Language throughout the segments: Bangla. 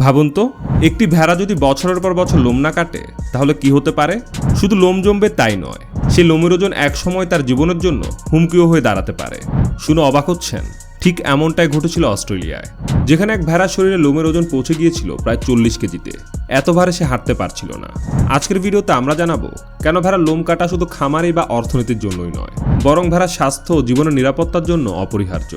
ভাবুন তো, একটি ভেড়া যদি বছরের পর বছর লোম না কাটে, তাহলে কি হতে পারে? শুধু লোম জমবে তাই নয়, সে লোমের ওজন একসময় তার জীবনের জন্য হুমকিও হয়ে দাঁড়াতে পারে। শুনে অবাক হচ্ছেন, ঠিক এমনটাই ঘটেছিল অস্ট্রেলিয়ায়, যেখানে এক ভেড়ার শরীরে লোমের ওজন পৌঁছে গিয়েছিল প্রায় চল্লিশ কেজিতে। এত ভারে সে হাঁটতে পারছিল না। আজকের ভিডিওতে আমরা জানাব, কেন ভেড়ার লোম কাটা শুধু খামারি বা অর্থনীতির জন্যই নয়, বরং ভেড়ার স্বাস্থ্য ও জীবনের নিরাপত্তার জন্য অপরিহার্য।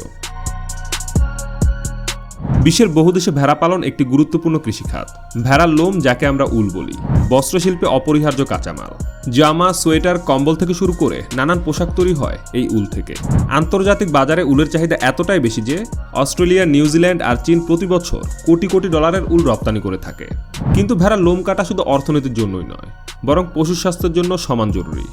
বিশ্বের বহু দেশে ভেড়া পালন একটি গুরুত্বপূর্ণ কৃষিখাত। ভেড়ার লোম, যাকে আমরা উল বলি। বস্ত্রশিল্পে অপরিহার্য কাঁচামাল। জামা, সোয়েটার, কম্বল থেকে শুরু করে নানান পোশাক তৈরি হয় এই উল থেকে। আন্তর্জাতিক বাজারে উলের চাহিদা এতটাই বেশি যে অস্ট্রেলিয়া, নিউজিল্যান্ড আর চীন প্রতি বছর কোটি কোটি ডলারের উল রপ্তানি করে থাকে। কিন্তু ভেড়ার লোম কাটা শুধু অর্থনীতির জন্যই নয়, বরং পশু স্বাস্থ্যের জন্য সমান জরুরি।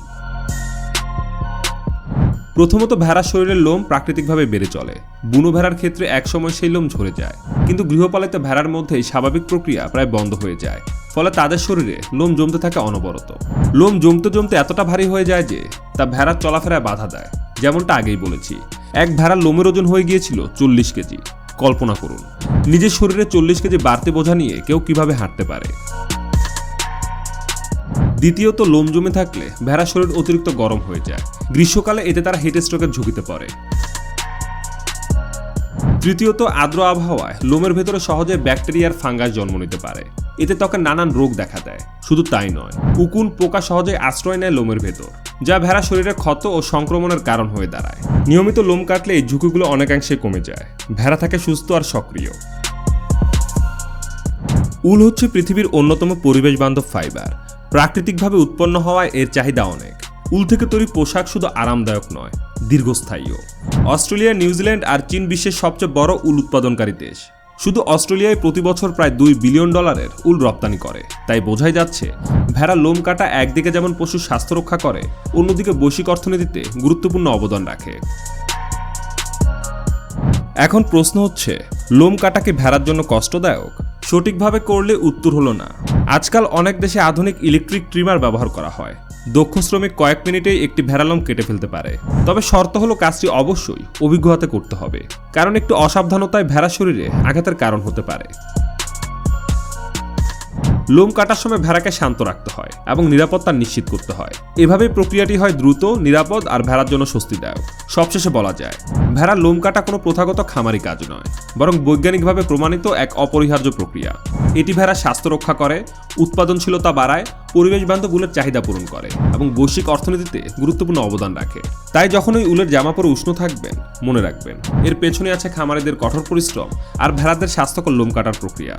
প্রথমত ভেড়ার শরীরের লোম প্রাকৃতিকভাবে বেড়ে চলে। বুনো ভেড়ার ক্ষেত্রে একসময় সেই লোম ঝরে যায়। কিন্তু গৃহপালিত ভেড়ার মধ্যে স্বাভাবিক প্রক্রিয়া প্রায় বন্ধ হয়ে যায়। ফলে তাদের শরীরে লোম জমতে থাকে অনবরত। লোম জমতে জমতে এতটা ভারী হয়ে যায় যে, তা ভেড়ার চলাফেরায় বাধা দেয়। যেমনটা আগেই বলেছি, এক ভেড়ার লোমের ওজন হয়ে গিয়েছিল চল্লিশ কেজি। কল্পনা করুন, নিজের শরীরে চল্লিশ কেজি বাড়তি বোঝা নিয়ে কেউ কীভাবে হাঁটতে পারে? দ্বিতীয়ত, লোম জমে থাকলে ভেড়া শরীর অতিরিক্ত গরম হয়ে যায়। গ্রীষ্মকালে এতে তারা হেট স্ট্রোকের ঝুঁকিতে পড়ে। তৃতীয়ত, আর্দ্র আবহাওয়ায় লোমের ভেতরে সহজে ব্যাকটেরিয়ার ফাঙ্গাস জন্ম নিতে পারে। এতে ত্বকের নানান রোগ দেখা দেয়। শুধু তাই নয় উকুন পোকা সহজে আশ্রয় নেয় লোমের ভেতর, যা ভেড়া শরীরে ক্ষত ও সংক্রমণের কারণ হয়ে দাঁড়ায়। নিয়মিত লোম কাটলে এই ঝুঁকিগুলো অনেকাংশে কমে যায়। ভেড়া থাকে সুস্থ আর সক্রিয়। উল হচ্ছে পৃথিবীর অন্যতম পরিবেশ বান্ধব ফাইবার। প্রাকৃতিকভাবে উৎপন্ন হওয়ায় এর চাহিদা অনেক। উল থেকে তৈরি পোশাক শুধু আরামদায়ক নয়, দীর্ঘস্থায়ীও। অস্ট্রেলিয়া, নিউজিল্যান্ড আর চীন বিশ্বের সবচেয়ে বড় উল উৎপাদনকারী দেশ। শুধু অস্ট্রেলিয়ায় প্রতি বছর প্রায় দুই বিলিয়ন ডলারের উল রপ্তানি করে। তাই বোঝাই যাচ্ছে ভেড়া লোম কাটা একদিকে যেমন পশুর স্বাস্থ্য রক্ষা করে, অন্যদিকে বৈশ্বিক অর্থনীতিতে গুরুত্বপূর্ণ অবদান রাখে। এখন প্রশ্ন হচ্ছে, লোম কাটাকে ভেড়ার জন্য কষ্টদায়ক? সঠিকভাবে করলে উত্তর হলো না। আজকাল অনেক দেশে আধুনিক ইলেকট্রিক ট্রিমার ব্যবহার করা হয়। দক্ষ শ্রমিক কয়েক মিনিটেই একটি ভেড়ালম কেটে ফেলতে পারে। তবে শর্ত হলো কাজটি অবশ্যই অভিজ্ঞতা করতে হবে। কারণ একটু অসাবধানতায় ভেড়া শরীরে আঘাতের কারণ হতে পারে। লোম কাটার সময় ভেড়াকে শান্ত রাখতে হয় এবং নিরাপত্তা নিশ্চিত করতে হয়। এভাবেই প্রক্রিয়াটি হয় দ্রুত, নিরাপদ আর ভেড়ার জন্য স্বস্তিদায়ক। সবশেষে বলা যায়, ভেড়ার লোম কাটা কোনো প্রথাগত খামারি কাজ নয়, বরং বৈজ্ঞানিকভাবে প্রমাণিত এক অপরিহার্য প্রক্রিয়া। এটি ভেড়া স্বাস্থ্য রক্ষা করে, উৎপাদনশীলতা বাড়ায় পরিবেশ বান্ধব উলের চাহিদা পূরণ করে এবং বৈশ্বিক অর্থনীতিতে গুরুত্বপূর্ণ অবদান রাখে। তাই যখন ওই উলের জামা পরে উষ্ণ থাকবেন, মনে রাখবেন, এর পেছনে আছে খামারিদের কঠোর পরিশ্রম আর ভেড়াদের স্বাস্থ্যকর লোম কাটার প্রক্রিয়া।